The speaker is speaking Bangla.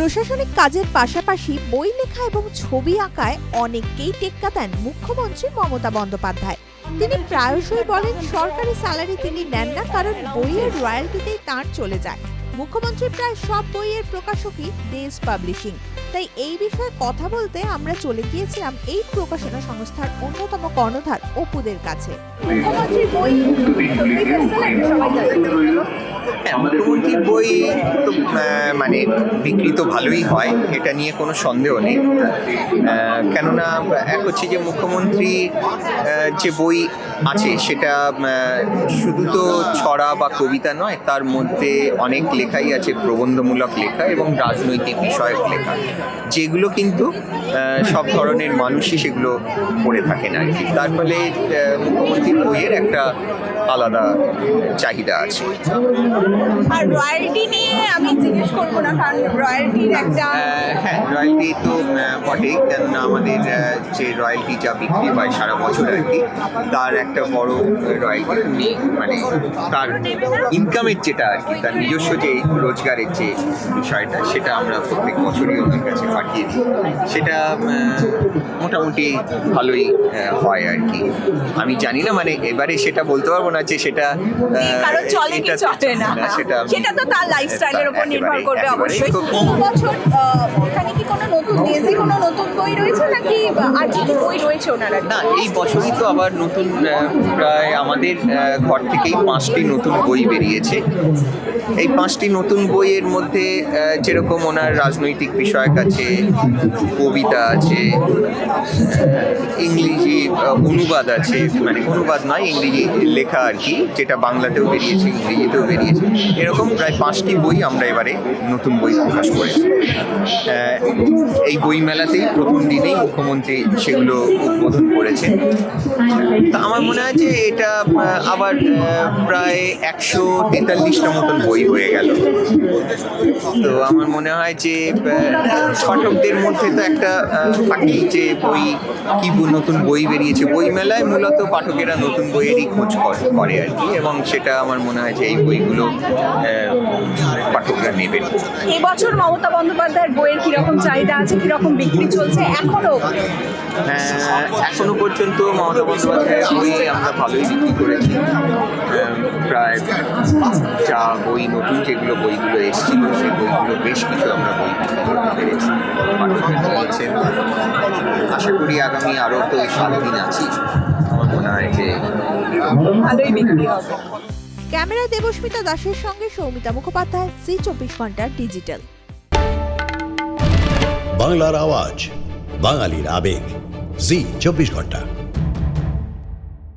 প্রশাসনিক কাজের পাশাপাশি বই লেখা এবং ছবি আঁকায় অনেককেই টেক্কা দেন মুখ্যমন্ত্রী মমতা বন্দ্যোপাধ্যায়। তিনি প্রায়শই বলেন, সরকারি স্যালারি তিনি নেন না, কারণ বইয়ের রয়্যালটিতেই তাঁর চলে যায়। মুখ্যমন্ত্রী প্রায় সব বইয়ের প্রকাশকই দেশ পাবলিশিং। তাই এই বিষয়ে কথা বলতে আমরা চলে গিয়েছিলাম এই প্রকাশনা সংস্থার অন্যতম কর্ণধার অপুদের কাছে। মুখ্যমন্ত্রীর বই হ্যাঁ মুখ্যমন্ত্রীর বই তো মানে বিক্রি তো ভালোই হয়, এটা নিয়ে কোনো সন্দেহ নেই। কেননা এক হচ্ছে যে মুখ্যমন্ত্রী যে বই আছে সেটা শুধু তো ছড়া বা কবিতা নয়, তার মধ্যে অনেক লেখাই আছে, প্রবন্ধমূলক লেখা এবং রাজনৈতিক বিষয়ক লেখা। যেগুলো কিন্তু সব ধরনের মানুষই সেগুলো পড়ে থাকেন আর কি। তার ফলে মুখ্যমন্ত্রীর বইয়ের একটা আলাদা চাহিদা আছে। আর রয়্যালটি নিয়ে আমি জিজ্ঞেস করব না কারণ রয়্যালটির একটা হ্যাঁ রয়্যালটি তো বটেই কেননা আমাদের যে রয়্যালটি যা বিক্রি হয় সারা বছর আর কি তার একটা বড় রয়্যালটি মানে তার ইনকামের যেটা আর কি তার নিজস্ব যে রোজগারের যে বিষয়টা সেটা আমরা প্রত্যেক বছরই ওনার কাছে পাঠিয়ে দিই। সেটা মোটামুটি ভালোই হয় আর কি। আমি জানি না মানে এবারে সেটা বলতে পারব না যে সেটা কারণ চলে কি চলে না? সেটা সেটা তো তার লাইফস্টাইলের উপর নির্ভর করবে অবশ্যই। বছর এখানে কি কোনো নতুন দেশে কোনো নতুন বই রয়েছে নাকি আর কি কি বই রয়েছে ওনারা না এই বছরই তো আবার নতুন প্রায় আমাদের ঘর থেকেই পাঁচটি নতুন বই বেরিয়েছে। এই পাঁচটি নতুন বইয়ের মধ্যে যেরকম ওনার রাজনৈতিক বিষয়ক আছে কবিতা আছে ইংরেজি অনুবাদ আছে। মানে অনুবাদ নয় ইংরেজি লেখা আর কি, যেটা বাংলাতেও বেরিয়েছে, ইংরেজিতেও বেরিয়েছে। এরকম প্রায় পাঁচটি বই আমরা এবারে নতুন বই প্রকাশ করেছি। এই বইমেলাতেই প্রথম দিনেই মুখ্যমন্ত্রী সেগুলো উদ্বোধন করেছেন। তা আমার মনে হয় যে এটা আবার প্রায় একশো তেতাল্লিশটা মতন বই হয়ে গেল। তো আমার মনে হয় যে পাঠকদের মধ্যে তো একটা থাকি যে বই, কি নতুন বই বেরিয়েছে। বই মেলায় মূলত পাঠকেরা নতুন বইয়েরই খোঁজ কর- করে আর কি এবং সেটা আমার মনে হয় যে এই বইগুলো পাঠকরা নেবেন। এবছর মমতা বন্দ্যোপাধ্যায়ের বইয়ের কীরকম চাহিদা আছে কীরকম বিক্রি চলছে এখনও? হ্যাঁ, এখনও পর্যন্ত মমতা বন্দ্যোপাধ্যায়ের বই আমরা ভালোই বিক্রি করেছি। প্রায় যা বই নতুন যেগুলো বইগুলো এসেছিল সেই বইগুলো বেশ কিছু আমরা বই বিক্রি করতে পেরেছি। পাঠকেরা নিয়েছেন আশা করি আগামী আরও তো সাত দিন আছি আমার যে ভালোই বিক্রি হবে। ক্যামেরা দেবস্মিতা দাসের সঙ্গে সৌমিতা মুখোপাধ্যায় সি চব্বিশ ঘণ্টা ডিজিটাল। বাংলার আওয়াজ বাঙালির আবেগ জি চব্বিশ ঘণ্টা।